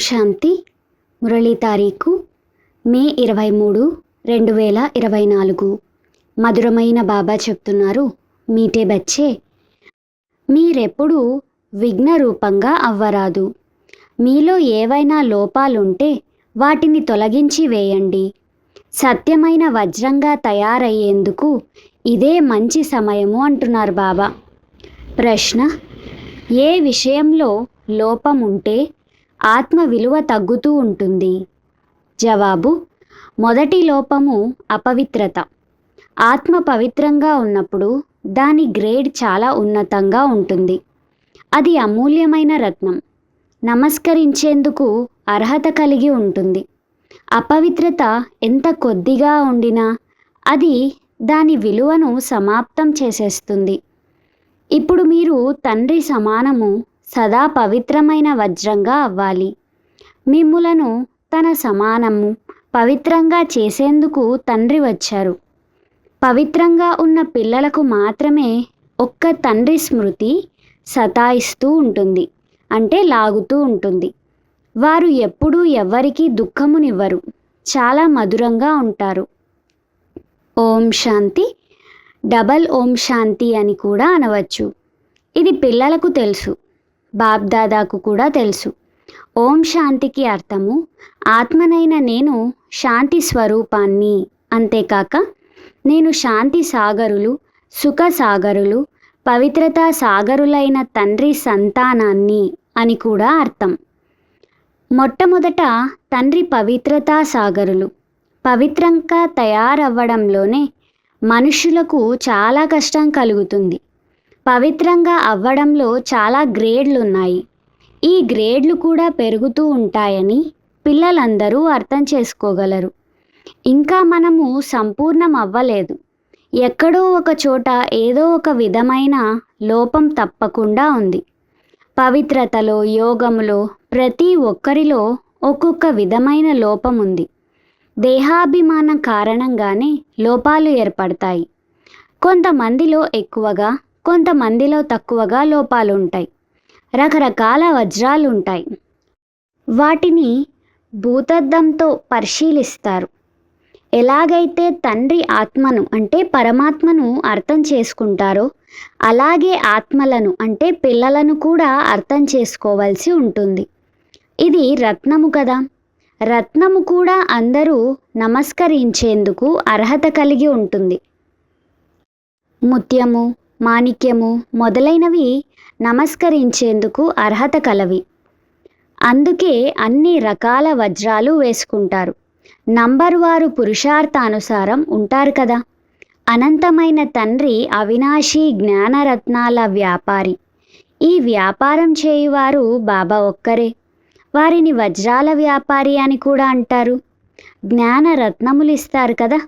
శాంతి మురళీ తారీఖు మే ఇరవై మూడు రెండు వేల ఇరవై నాలుగు. మధురమైన బాబా చెప్తున్నారు మీటే బచ్చే. మీరెప్పుడు విఘ్న రూపంగా అవ్వరాదు. మీలో ఏవైనా లోపాలుంటే వాటిని తొలగించి వేయండి. సత్యమైన వజ్రంగా తయారయ్యేందుకు ఇదే మంచి సమయము అంటున్నారు బాబా. ప్రశ్న ఏ విషయంలో లోపం ఉంటే ఆత్మ విలువ తగ్గుతూ ఉంటుంది. జవాబు మొదటి లోపము అపవిత్రత. ఆత్మ పవిత్రంగా ఉన్నప్పుడు దాని గ్రేడ్ చాలా ఉన్నతంగా ఉంటుంది. అది అమూల్యమైన రత్నం. నమస్కరించేందుకు అర్హత కలిగి ఉంటుంది. అపవిత్రత ఎంత కొద్దిగా ఉండినా అది దాని విలువను సమాప్తం చేసేస్తుంది. ఇప్పుడు మీరు తండ్రి సమానము సదా పవిత్రమైన వజ్రంగా అవ్వాలి. మిమ్ములను తన సమానము పవిత్రంగా చేసేందుకు తండ్రి వచ్చారు. పవిత్రంగా ఉన్న పిల్లలకు మాత్రమే ఒక్క తండ్రి స్మృతి సతాయిస్తూ ఉంటుంది అంటే లాగుతూ ఉంటుంది. వారు ఎప్పుడూ ఎవ్వరికీ దుఃఖమునివ్వరు చాలా మధురంగా ఉంటారు. ఓం శాంతి డబల్ ఓం శాంతి అని కూడా అనవచ్చు. ఇది పిల్లలకు తెలుసు. బాబ్దాదాకు కూడా తెలుసు. ఓం శాంతికి అర్థము ఆత్మనైన నేను శాంతి స్వరూపాన్ని అంతేకాక నేను శాంతి సాగరులు సుఖ సాగరులు పవిత్రతా సాగరులైన తండ్రి సంతానాన్ని అని కూడా అర్థం. మొట్టమొదట తండ్రి పవిత్రతా సాగరులు. పవిత్రంగా తయారవ్వడంలోనే మనుషులకు చాలా కష్టం కలుగుతుంది. పవిత్రంగా అవ్వడంలో చాలా గ్రేడ్లు ఉన్నాయి ఈ గ్రేడ్లు కూడా పెరుగుతూ ఉంటాయని పిల్లలందరూ అర్థం చేసుకోగలరు. ఇంకా మనము సంపూర్ణం అవ్వలేదు. ఎక్కడో ఒక చోట ఏదో ఒక విధమైన లోపం తప్పకుండా ఉంది. పవిత్రతలో యోగములో ప్రతి ఒక్కరిలో ఒక్కొక్క విధమైన లోపం ఉంది. దేహాభిమానం కారణంగానే లోపాలు ఏర్పడతాయి. కొంతమందిలో ఎక్కువగా కొంతమందిలో తక్కువగా లోపాలు ఉంటాయి రకరకాల వజ్రాలు ఉంటాయి వాటిని భూతద్దంతో పరిశీలిస్తారు. ఎలాగైతే తండ్రి ఆత్మను అంటే పరమాత్మను అర్థం చేసుకుంటారో అలాగే ఆత్మలను అంటే పిల్లలను కూడా అర్థం చేసుకోవాల్సి ఉంటుంది. ఇది రత్నము కదా. రత్నము కూడా అందరూ నమస్కరించేందుకు అర్హత కలిగి ఉంటుంది. ముత్యము మాణిక్యము మొదలైనవి నమస్కరించేందుకు అర్హత కలవి. అందుకే అన్ని రకాల వజ్రాలు వేసుకుంటారు. నంబర్ వారు పురుషార్థానుసారం ఉంటారు కదా. అనంతమైన తండ్రి అవినాశి జ్ఞానరత్నాల వ్యాపారి. ఈ వ్యాపారం చేయువారు బాబా ఒక్కరే. వారిని వజ్రాల వ్యాపారి అని కూడా అంటారు. జ్ఞాన రత్నములు ఇస్తారు కదా.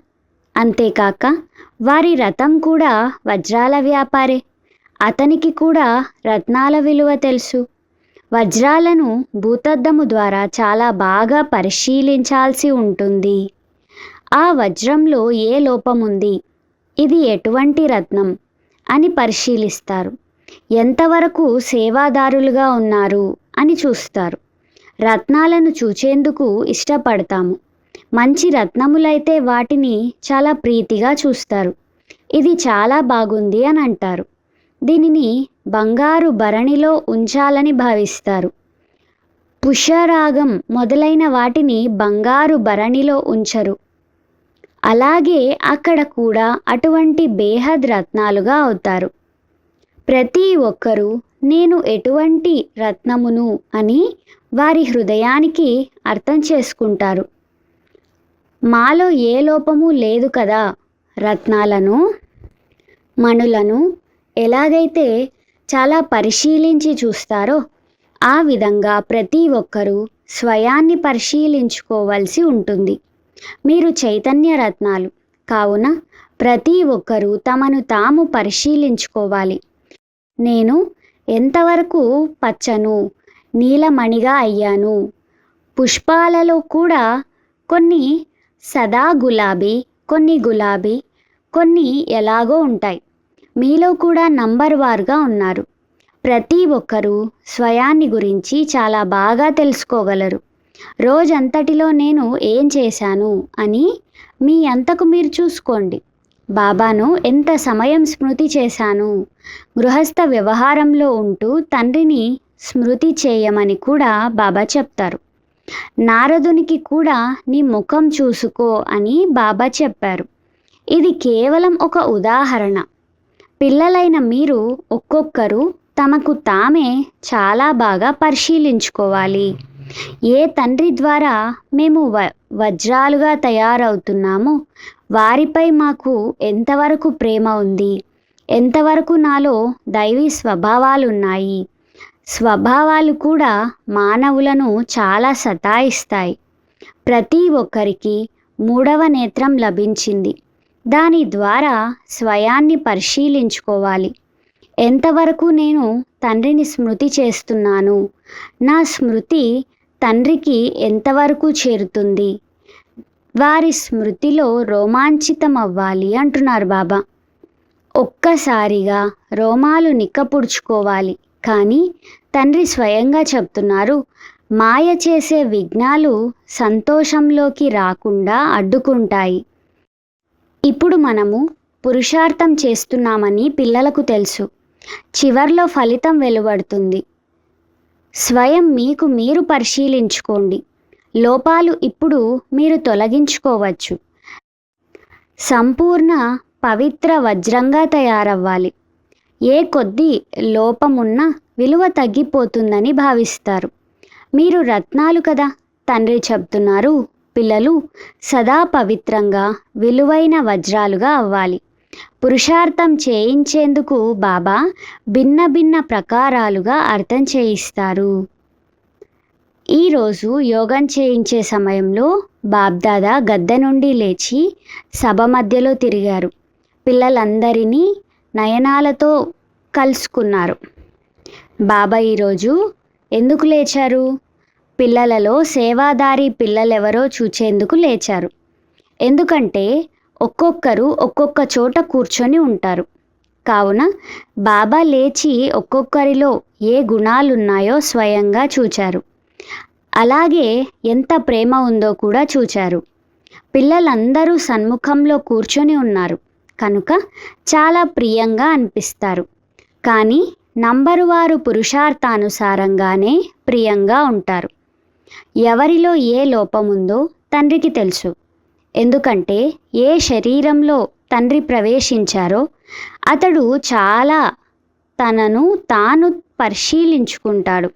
అంతేకాక వారి రథం కూడా వజ్రాల వ్యాపారే. అతనికి కూడా రత్నాల విలువ తెలుసు. వజ్రాలను భూతద్దము ద్వారా చాలా బాగా పరిశీలించాల్సి ఉంటుంది. ఆ వజ్రంలో ఏ లోపం ఉంది? ఇది ఎటువంటి రత్నం? అని పరిశీలిస్తారు. ఎంతవరకు సేవాదారులుగా ఉన్నారు అని చూస్తారు. రత్నాలను చూచేందుకు ఇష్టపడతాము. మంచి రత్నములైతే వాటిని చాలా ప్రీతిగా చూస్తారు. ఇది చాలా బాగుంది అని అంటారు. దీనిని బంగారు భరణిలో ఉంచాలని భావిస్తారు. పుషరాగం మొదలైన వాటిని బంగారు భరణిలో ఉంచరు. అలాగే అక్కడ కూడా అటువంటి బేహద్ రత్నాలుగా అవుతారు. ప్రతి ఒక్కరూ నేను ఎటువంటి రత్నమును అని వారి హృదయానికి అర్థం చేసుకుంటారు. మాలో ఏ లోపము లేదు కదా రత్నాలను మణులను ఎలాగైతే చాలా పరిశీలించి చూస్తారో ఆ విధంగా ప్రతి ఒక్కరూ స్వయాన్ని పరిశీలించుకోవాల్సి ఉంటుంది. మీరు చైతన్య రత్నాలు కావున ప్రతి ఒక్కరూ తమను తాము పరిశీలించుకోవాలి. నేను ఎంతవరకు పచ్చను నీలమణిగా అయ్యాను? పుష్పాలలో కూడా కొన్ని సదా గులాబీ కొన్ని గులాబీ కొన్ని ఎలాగో ఉంటాయి. మీలో కూడా నంబర్ వారుగా ఉన్నారు. ప్రతి ఒక్కరూ స్వయాన్ని గురించి చాలా బాగా తెలుసుకోగలరు. రోజంతటిలో నేను ఏం చేశాను అని మీ అంతకు మీరు చూసుకోండి. బాబాను ఎంత సమయం స్మృతి చేశాను. గృహస్థ వ్యవహారంలో ఉంటూ తండ్రిని స్మృతి చేయమని కూడా బాబా చెప్తారు. నారదునికి కూడా నీ ముఖం చూసుకో అని బాబా చెప్పారు. ఇది కేవలం ఒక ఉదాహరణ. పిల్లలైన మీరు ఒక్కొక్కరు తమకు తామే చాలా బాగా పరిశీలించుకోవాలి. ఏ తండ్రి ద్వారా మేము వ వజ్రాలుగా తయారవుతున్నామో వారిపై మాకు ఎంతవరకు ప్రేమ ఉంది? ఎంతవరకు నాలో దైవీ స్వభావాలు ఉన్నాయి స్వభావాలు కూడా మానవులను చాలా సతాయిస్తాయి. ప్రతి ఒక్కరికి మూడవ నేత్రం లభించింది. దాని ద్వారా స్వయాన్ని పరిశీలించుకోవాలి. ఎంతవరకు నేను తండ్రిని స్మృతి చేస్తున్నాను? నా స్మృతి తండ్రికి ఎంతవరకు చేరుతుంది? వారి స్మృతిలో రోమాంచితం అవ్వాలి అంటున్నారు బాబా. ఒక్కసారిగా రోమాలు నిక్కపుడుచుకోవాలి. కానీ తండ్రి స్వయంగా చెప్తున్నారు మాయ చేసే విఘ్నాలు సంతోషంలోకి రాకుండా అడ్డుకుంటాయి. ఇప్పుడు మనము పురుషార్థం చేస్తున్నామని పిల్లలకు తెలుసు. చివర్లో ఫలితం వెలువడుతుంది. స్వయం మీకు మీరు పరిశీలించుకోండి. లోపాలు ఇప్పుడు మీరు తొలగించుకోవచ్చు. సంపూర్ణ పవిత్ర వజ్రంగా తయారవ్వాలి. ఏ కొద్ది లోపమున్నా విలువ తగ్గిపోతుందని భావిస్తారు. మీరు రత్నాలు కదా? తండ్రి చెప్తున్నారు పిల్లలు సదా పవిత్రంగా విలువైన వజ్రాలుగా అవ్వాలి. పురుషార్థం చేయించేందుకు బాబా భిన్న భిన్న ప్రకారాలుగా అర్థం చేయిస్తారు. ఈరోజు యోగం చేయించే సమయంలో బాబ్దాదా గద్దె నుండి లేచి సభ మధ్యలో తిరిగారు. పిల్లలందరినీ నయనాలతో కలుసుకున్నారు. బాబా ఈరోజు ఎందుకు లేచారు? పిల్లలలో సేవాదారి పిల్లలెవరో చూచేందుకు లేచారు. ఎందుకంటే ఒక్కొక్కరు ఒక్కొక్క చోట కూర్చొని ఉంటారు. కావున బాబా లేచి ఒక్కొక్కరిలో ఏ గుణాలున్నాయో స్వయంగా చూచారు. అలాగే ఎంత ప్రేమ ఉందో కూడా చూచారు. పిల్లలందరూ సన్ముఖంలో కూర్చొని ఉన్నారు. కనుక చాలా ప్రియంగా అనిపిస్తారు. కానీ నంబరు వారు పురుషార్థానుసారంగానే ప్రియంగా ఉంటారు. ఎవరిలో ఏ లోపముందో తండ్రికి తెలుసు. ఎందుకంటే ఏ శరీరంలో తండ్రి ప్రవేశించారో అతడు చాలా తనను తాను పరిశీలించుకుంటాడు.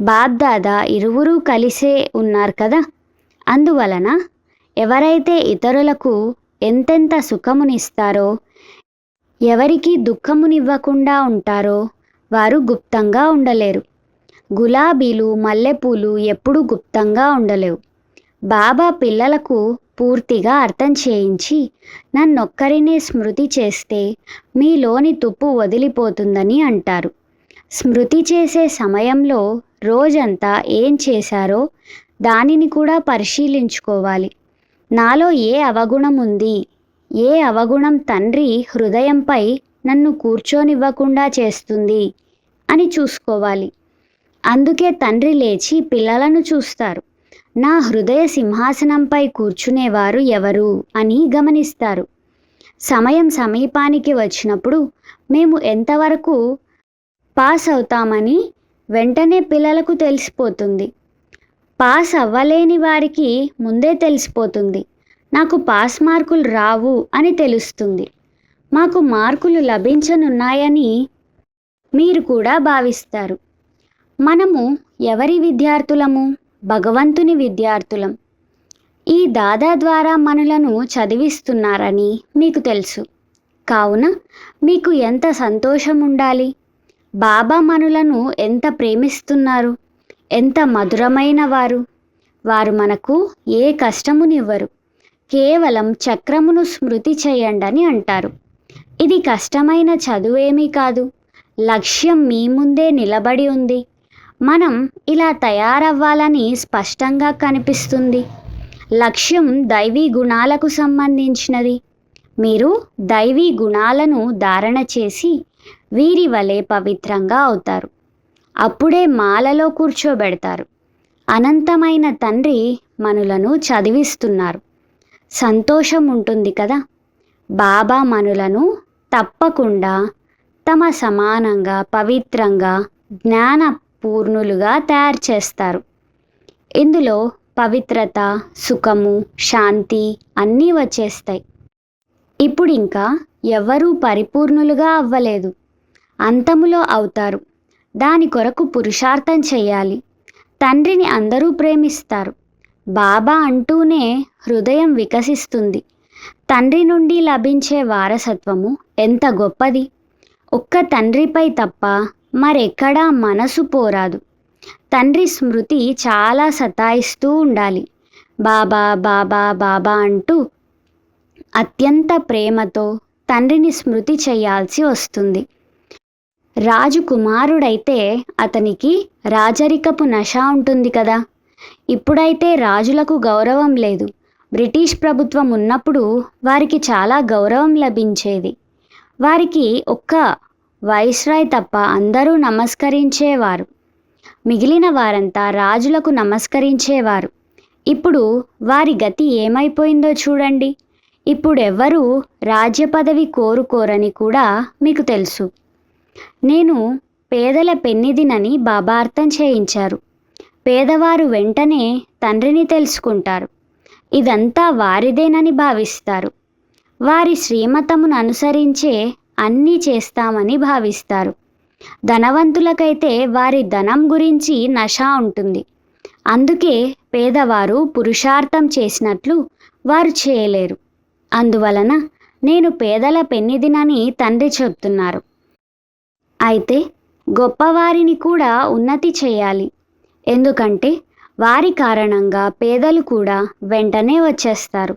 బాబ్దాదా ఇరువురూ కలిసే ఉన్నారు కదా. అందువలన ఎవరైతే ఇతరులకు ఎంతెంత సుఖమునిస్తారో ఎవరికి దుఃఖమునివ్వకుండా ఉంటారో వారు గుప్తంగా ఉండలేరు. గులాబీలు మల్లెపూలు ఎప్పుడూ గుప్తంగా ఉండలేవు. బాబా పిల్లలకు పూర్తిగా అర్థం చేయించి నన్నొక్కరినే స్మృతి చేస్తే మీలోని తుప్పు వదిలిపోతుందని అంటారు. స్మృతి చేసే సమయంలో రోజంతా ఏం చేశారో దానిని కూడా పరిశీలించుకోవాలి. నాలో ఏ అవగుణం ఉంది ఏ అవగుణం తండ్రి హృదయంపై నన్ను కూర్చోనివ్వకుండా చేస్తుంది? అని చూసుకోవాలి. అందుకే తండ్రి లేచి పిల్లలను చూస్తారు. నా హృదయ సింహాసనంపై కూర్చునేవారు ఎవరు? అని గమనిస్తారు. సమయం సమీపానికి వచ్చినప్పుడు మేము ఎంతవరకు పాస్ అవుతామని వెంటనే పిల్లలకు తెలిసిపోతుంది. పాస్ అవ్వలేని వారికి ముందే తెలిసిపోతుంది. నాకు పాస్ మార్కులు రావు అని తెలుస్తుంది. మాకు మార్కులు లభించనున్నాయని మీరు కూడా భావిస్తారు. మనము ఎవరి విద్యార్థులము? భగవంతుని విద్యార్థులం. ఈ దాదా ద్వారా మనలను చదివిస్తున్నారని మీకు తెలుసు. కావున మీకు ఎంత సంతోషం ఉండాలి బాబా మనులను ఎంత ప్రేమిస్తున్నారు? ఎంత మధురమైన వారు. వారు మనకు ఏ కష్టమునివ్వరు. కేవలం చక్రమును స్మృతి చేయండని అంటారు. ఇది కష్టమైన చదువేమీ కాదు. లక్ష్యం మీ ముందే నిలబడి ఉంది. మనం ఇలా తయారవ్వాలని స్పష్టంగా కనిపిస్తుంది. లక్ష్యం దైవీ గుణాలకు సంబంధించినది. మీరు దైవీ గుణాలను ధారణ చేసి వీరి వలె పవిత్రంగా అవుతారు. అప్పుడే మాలలో కూర్చోబెడతారు. అనంతమైన తండ్రి మనులను చదివిస్తున్నారు. సంతోషం ఉంటుంది కదా. బాబా మనులను తప్పకుండా తమ సమానంగా పవిత్రంగా జ్ఞానపూర్ణులుగా తయారు చేస్తారు. ఇందులో పవిత్రత సుఖము శాంతి అన్నీ వచ్చేస్తాయి. ఇప్పుడు ఇంకా ఎవరూ పరిపూర్ణులుగా అవ్వలేదు. అంతములో అవుతారు. దాని కొరకు పురుషార్థం చేయాలి. తండ్రిని అందరూ ప్రేమిస్తారు. బాబా అంటూనే హృదయం వికసిస్తుంది. తండ్రి నుండి లభించే వారసత్వము ఎంత గొప్పది. ఒక్క తండ్రిపై తప్ప మరెక్కడా మనసు పోరాదు. తండ్రి స్మృతి చాలా సతాయిస్తూ ఉండాలి. బాబా బాబా బాబా అంటూ అత్యంత ప్రేమతో తండ్రిని స్మృతి చేయాల్సి వస్తుంది. రాజుకుమారుడైతే అతనికి రాజరికపు నష ఉంటుంది కదా. ఇప్పుడైతే రాజులకు గౌరవం లేదు. బ్రిటిష్ ప్రభుత్వం ఉన్నప్పుడు వారికి చాలా గౌరవం లభించేది. వారికి ఒక్క వైస్రాయ్ తప్ప అందరూ నమస్కరించేవారు. మిగిలిన వారంతా రాజులకు నమస్కరించేవారు. ఇప్పుడు వారి గతి ఏమైపోయిందో చూడండి. ఇప్పుడెవ్వరూ రాజ్య పదవి కోరుకోరని కూడా మీకు తెలుసు. నేను పేదల పెన్నిదినని బాబా అర్థం చేయించారు. పేదవారు వెంటనే తండ్రిని తెలుసుకుంటారు. ఇదంతా వారిదేనని భావిస్తారు. వారి శ్రీమతమును అనుసరించే అన్నీ చేస్తామని భావిస్తారు. ధనవంతులకైతే వారి ధనం గురించి నష ఉంటుంది. అందుకే పేదవారు పురుషార్థం చేసినట్లు వారు చేయలేరు. అందువలన నేను పేదల పెన్నిదినని తండ్రి చెప్తున్నారు అయితే గొప్పవారిని కూడా ఉన్నతి చేయాలి. ఎందుకంటే వారి కారణంగా పేదలు కూడా వెంటనే వచ్చేస్తారు.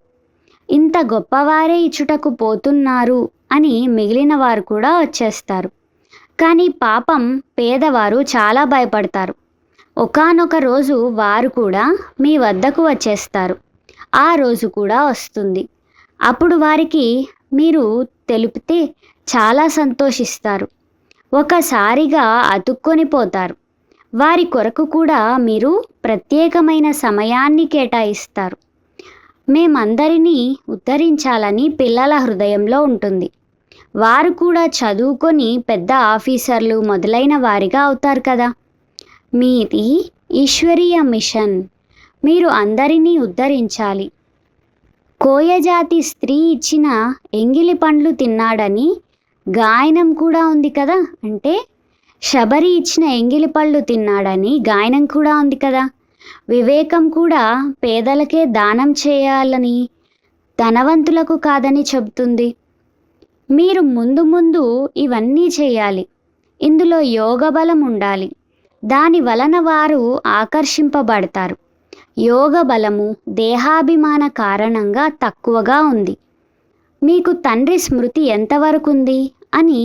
ఇంత గొప్పవారే ఇచ్చుటకు పోతున్నారు అని మిగిలిన వారు కూడా వచ్చేస్తారు. కానీ పాపం పేదవారు చాలా భయపడతారు. ఒకానొక రోజు వారు కూడా మీ వద్దకు వచ్చేస్తారు. ఆ రోజు కూడా వస్తుంది. అప్పుడు వారికి మీరు తెలిపితే చాలా సంతోషిస్తారు. ఒకసారిగా అతుక్కొని పోతారు. వారి కొరకు కూడా మీరు ప్రత్యేకమైన సమయాన్ని కేటాయిస్తారు. మేమందరినీ ఉద్ధరించాలని పిల్లల హృదయంలో ఉంటుంది. వారు కూడా చదువుకొని పెద్ద ఆఫీసర్లు మొదలైన వారిగా అవుతారు కదా. మీది ఈశ్వరీయ మిషన్. మీరు అందరినీ ఉద్ధరించాలి. కోయజాతి స్త్రీ ఇచ్చిన ఎంగిలి పండ్లు తిన్నాడని గాయనం కూడా ఉంది కదా? అంటే శబరి ఇచ్చిన ఎంగిలి పళ్ళు తిన్నాడని గాయనం కూడా ఉంది కదా? వివేకం కూడా పేదలకే దానం చేయాలని ధనవంతులకు కాదని చెబుతుంది. మీరు ముందు ముందు ఇవన్నీ చేయాలి. ఇందులో యోగ బలం ఉండాలి. దాని వలన వారు ఆకర్షింపబడతారు. యోగ బలము దేహాభిమాన కారణంగా తక్కువగా ఉంది. మీకు తండ్రి స్మృతి ఎంతవరకు ఉంది అని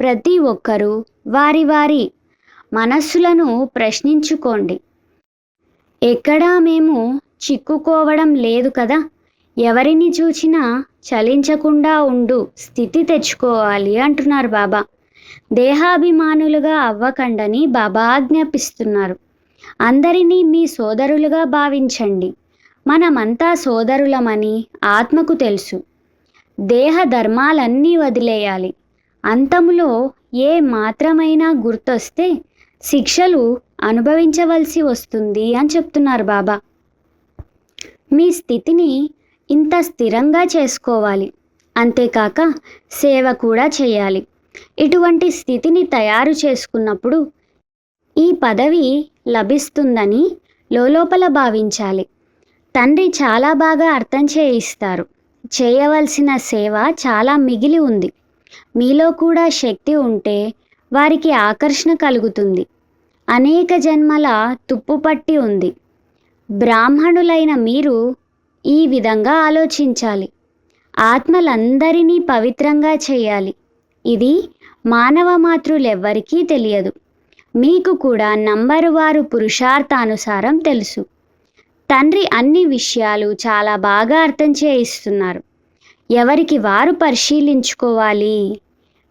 ప్రతి ఒక్కరూ వారి వారి మనస్సులను ప్రశ్నించుకోండి. ఎక్కడా మేము చిక్కుకోవడం లేదు కదా? ఎవరిని చూచినా చలించకుండా ఉండు స్థితి తెచ్చుకోవాలి అంటున్నారు బాబా. దేహాభిమానులుగా అవ్వకండని బాబా ఆజ్ఞాపిస్తున్నారు. అందరినీ మీ సోదరులుగా భావించండి. మనమంతా సోదరులమని ఆత్మకు తెలుసు. దేహ ధర్మాలన్నీ వదిలేయాలి. అంతములో ఏ మాత్రమైనా గుర్తొస్తే శిక్షలు అనుభవించవలసి వస్తుంది అని చెప్తున్నారు బాబా. మీ స్థితిని ఇంత స్థిరంగా చేసుకోవాలి. అంతేకాక సేవ కూడా చేయాలి. ఇటువంటి స్థితిని తయారు చేసుకున్నప్పుడు ఈ పదవి లభిస్తుందని లోపల భావించాలి. తండ్రి చాలా బాగా అర్థం చేయిస్తారు. చేయవలసిన సేవ చాలా మిగిలి ఉంది. మీలో కూడా శక్తి ఉంటే వారికి ఆకర్షణ కలుగుతుంది. అనేక జన్మల తుప్పుపట్టి ఉంది. బ్రాహ్మణులైన మీరు ఈ విధంగా ఆలోచించాలి. ఆత్మలందరినీ పవిత్రంగా చేయాలి. ఇది మానవ మాతృలెవ్వరికీ తెలియదు. మీకు కూడా నంబరు వారు పురుషార్థానుసారం తెలుసు. తండ్రి అన్ని విషయాలు చాలా బాగా అర్థం చేయిస్తున్నారు. ఎవరికి వారు పరిశీలించుకోవాలి?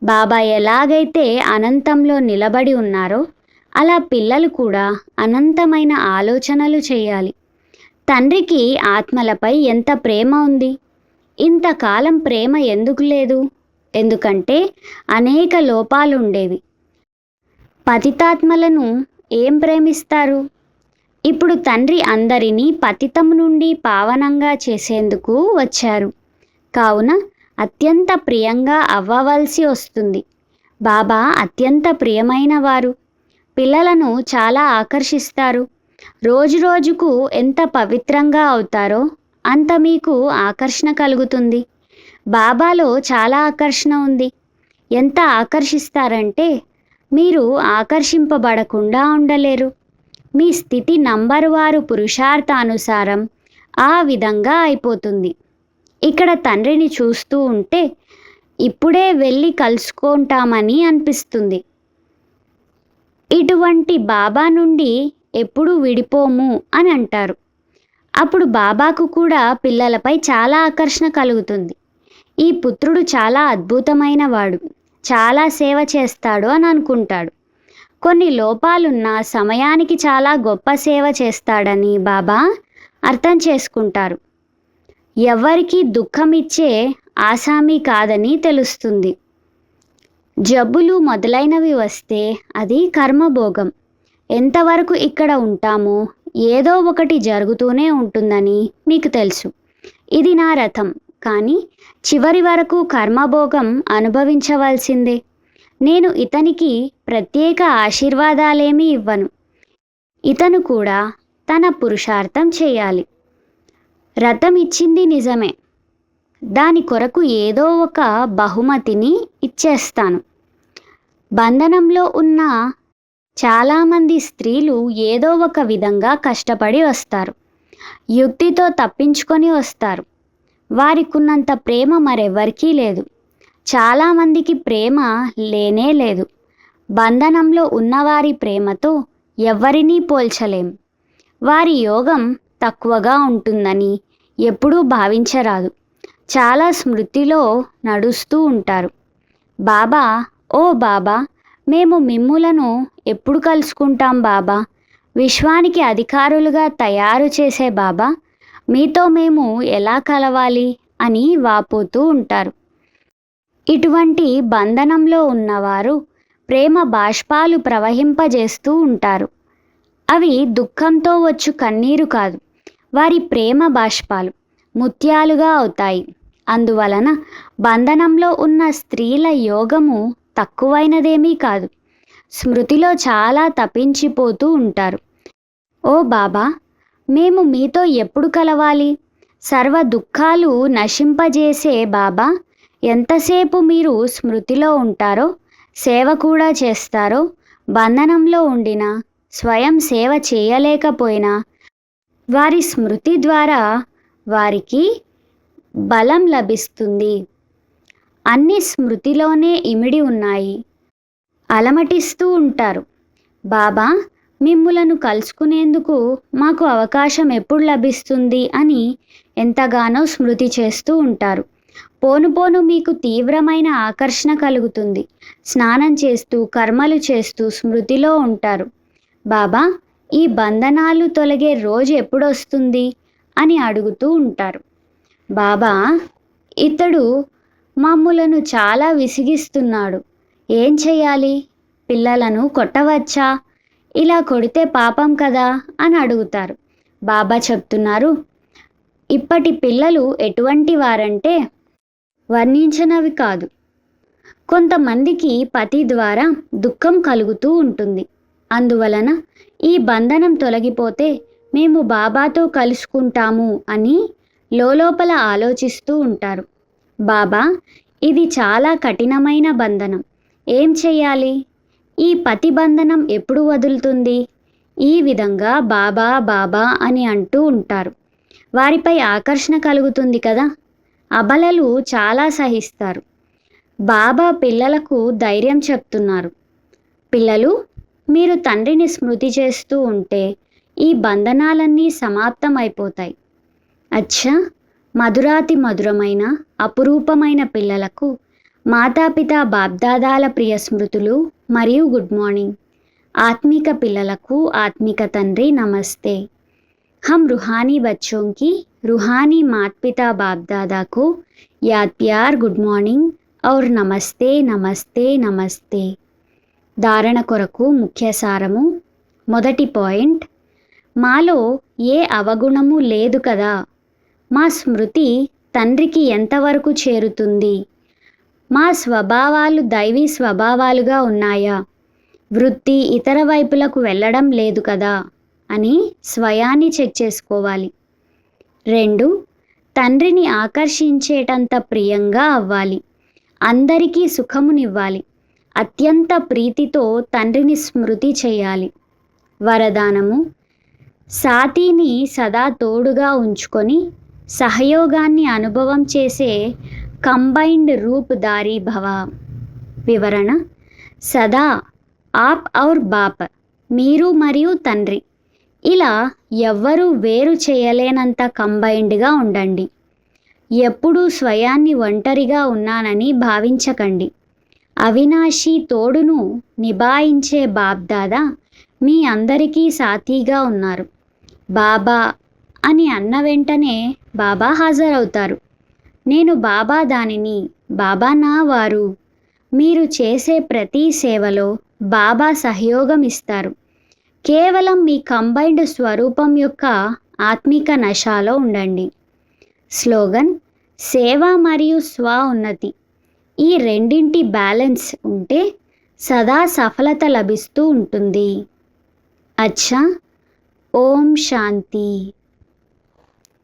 బాబా ఎలాగైతే అనంతంలో నిలబడి ఉన్నారో అలా పిల్లలు కూడా అనంతమైన ఆలోచనలు చేయాలి. తండ్రికి ఆత్మలపై ఎంత ప్రేమ ఉంది? ఇంతకాలం ప్రేమ ఎందుకు లేదు? ఎందుకంటే అనేక లోపాలు ఉండేవి పతితాత్మలను ఏం ప్రేమిస్తారు? ఇప్పుడు తండ్రి అందరినీ పతితం నుండి పావనంగా చేసేందుకు వచ్చారు. కావున అత్యంత ప్రియంగా అవ్వవలసి వస్తుంది. బాబా అత్యంత ప్రియమైన వారు. పిల్లలను చాలా ఆకర్షిస్తారు. రోజు రోజుకు ఎంత పవిత్రంగా అవుతారో అంత మీకు ఆకర్షణ కలుగుతుంది. బాబాలో చాలా ఆకర్షణ ఉంది. ఎంత ఆకర్షిస్తారంటే మీరు ఆకర్షింపబడకుండా ఉండలేరు. మీ స్థితి నంబర్ వారు పురుషార్థానుసారం ఆ విధంగా అయిపోతుంది. ఇక్కడ తండ్రిని చూస్తూ ఉంటే ఇప్పుడే వెళ్ళి కలుసుకుంటామని అనిపిస్తుంది. ఇటువంటి బాబా నుండి ఎప్పుడు విడిపోము అని అంటారు. అప్పుడు బాబాకు కూడా పిల్లలపై చాలా ఆకర్షణ కలుగుతుంది. ఈ పుత్రుడు చాలా అద్భుతమైన వాడు. చాలా సేవ చేస్తాడు అని అనుకుంటాడు. కొన్ని లోపాలున్న సమయానికి చాలా గొప్ప సేవ చేస్తాడని బాబా అర్థం చేసుకుంటారు. ఎవరికీ దుఃఖం ఇచ్చే ఆసామి కాదని తెలుస్తుంది. జబ్బులు మొదలైనవి వస్తే అది కర్మభోగం. ఎంతవరకు ఇక్కడ ఉంటామో ఏదో ఒకటి జరుగుతూనే ఉంటుందని మీకు తెలుసు. ఇది నా రథం. కానీ చివరి వరకు కర్మభోగం అనుభవించవలసిందే. నేను ఇతనికి ప్రత్యేక ఆశీర్వాదాలేమీ ఇవ్వను. ఇతను కూడా తన పురుషార్థం చేయాలి. రథం ఇచ్చింది నిజమే. దాని కొరకు ఏదో ఒక బహుమతిని ఇచ్చేస్తాను. బంధనంలో ఉన్న చాలామంది స్త్రీలు ఏదో ఒక విధంగా కష్టపడి వస్తారు. యుక్తితో తప్పించుకొని వస్తారు. వారికున్నంత ప్రేమ మరెవరికీ లేదు. చాలామందికి ప్రేమ లేనే లేదు. బంధనంలో ఉన్నవారి ప్రేమతో ఎవరినీ పోల్చలేం. వారి యోగం తక్కువగా ఉంటుందని ఎప్పుడూ భావించరాదు. చాలా స్మృతిలో నడుస్తూ ఉంటారు. బాబా ఓ బాబా మేము మిమ్ములను ఎప్పుడు కలుసుకుంటాం బాబా? విశ్వానికి అధికారులుగా తయారు చేసే బాబా మీతో మేము ఎలా కలవాలి? అని వాపోతూ ఉంటారు. ఇటువంటి బంధనంలో ఉన్నవారు ప్రేమ బాష్పాలు ప్రవహింపజేస్తూ ఉంటారు. అవి దుఃఖంతో వచ్చు కన్నీరు కాదు. వారి ప్రేమ బాష్పాలు ముత్యాలుగా అవుతాయి. అందువలన బంధనంలో ఉన్న స్త్రీల యోగము తక్కువైనదేమీ కాదు. స్మృతిలో చాలా తప్పించిపోతూ ఉంటారు. ఓ బాబా మేము మీతో ఎప్పుడు కలవాలి? సర్వ దుఃఖాలు నశింపజేసే బాబా ఎంతసేపు మీరు స్మృతిలో ఉంటారో సేవ కూడా చేస్తారో బంధనంలో ఉండినా స్వయం సేవ చేయలేకపోయినా వారి స్మృతి ద్వారా వారికి బలం లభిస్తుంది. అన్ని స్మృతిలోనే ఇమిడి ఉన్నాయి. అలమటిస్తూ ఉంటారు. బాబా మిమ్ములను కలుసుకునేందుకు మాకు అవకాశం ఎప్పుడు లభిస్తుంది? అని ఎంతగానో స్మృతి చేస్తూ ఉంటారు. పోను పోను మీకు తీవ్రమైన ఆకర్షణ కలుగుతుంది. స్నానం చేస్తూ కర్మలు చేస్తూ స్మృతిలో ఉంటారు. బాబా ఈ బంధనాలు తొలగే రోజు ఎప్పుడొస్తుంది? అని అడుగుతూ ఉంటారు. బాబా ఇతడు మమ్ములను చాలా విసిగిస్తున్నాడు. ఏం చేయాలి పిల్లలను కొట్టవచ్చా? ఇలా కొడితే పాపం కదా? అని అడుగుతారు. బాబా చెప్తున్నారు ఇప్పటి పిల్లలు ఎటువంటి వారంటే వర్ణించినవి కాదు. కొంతమందికి పతి ద్వారా దుఃఖం కలుగుతూ ఉంటుంది. అందువలన ఈ బంధనం తొలగిపోతే మేము బాబాతో కలుసుకుంటాము అని లోపల ఆలోచిస్తూ ఉంటారు. బాబా ఇది చాలా కఠినమైన బంధనం. ఏం చేయాలి? ఈ పతి బంధనం ఎప్పుడు వదులుతుంది? ఈ విధంగా బాబా బాబా అని అంటూ ఉంటారు. వారిపై ఆకర్షణ కలుగుతుంది కదా? అబలలు చాలా సహిస్తారు. బాబా పిల్లలకు ధైర్యం చెప్తున్నారు. పిల్లలు మీరు తండ్రిని స్మృతి చేస్తూ ఉంటే ఈ బంధనాలన్నీ సమాప్తమైపోతాయి. అచ్చా మధురాతి మధురమైన అపురూపమైన పిల్లలకు మాతాపిత బాబ్దాదాల ప్రియ స్మృతులు మరియు గుడ్ మార్నింగ్. ఆత్మిక పిల్లలకు ఆత్మిక తండ్రి నమస్తే. हम रूहानी बच्चों की रूहानी माता पिता बाप दादा को याद प्यार गुड మార్నింగ్ और నమస్తే నమస్తే నమస్తే ధారణ కొరకు ముఖ్య సారము మొదటి పాయింట్ మాలో ఏ అవగుణము లేదు కదా మా స్మృతి తండ్రికి ఎంతవరకు చేరుతుంది మా స్వభావాలు దైవీ స్వభావాలుగా ఉన్నాయా వృత్తి ఇతర వైపులకు వెళ్ళడం లేదు కదా అని స్వయాన్ని చెక్ చేసుకోవాలి. రెండు తండ్రిని ఆకర్షించేటంత ప్రియంగా అవ్వాలి. అందరికీ సుఖమునివ్వాలి. అత్యంత ప్రీతితో తండ్రిని స్మృతి చేయాలి. వరదానము సాతీని సదా తోడుగా ఉంచుకొని సహయోగాన్ని అనుభవం చేసే కంబైన్డ్ రూప్ దారి భవ. వివరణ సదా ఆప్ ఔర్ బాప్ మీరు మరియు తండ్రి. ఇలా ఎవ్వరూ వేరు చేయలేనంత కంబైన్డ్గా ఉండండి. ఎప్పుడూ స్వయాన్ని ఒంటరిగా ఉన్నానని భావించకండి. అవినాశి తోడును నిభాయించే బాబ్దాదా మీ అందరికీ సాతీగా ఉన్నారు. బాబా అని అన్న వెంటనే బాబా హాజరవుతారు. నేను బాబా దానిని బాబా నా వారు. మీరు చేసే ప్రతి సేవలో బాబా సహయోగం ఇస్తారు. కేవలం మీ కంబైన్డ్ స్వరూపం యొక్క ఆత్మిక నశాలో ఉండండి. స్లోగన్ సేవ మరియు స్వ ఉన్నతి. ఈ రెండింటి బ్యాలెన్స్ ఉంటే సదా సఫలత లభిస్తూ ఉంటుంది. అచ్చా ఓం శాంతి.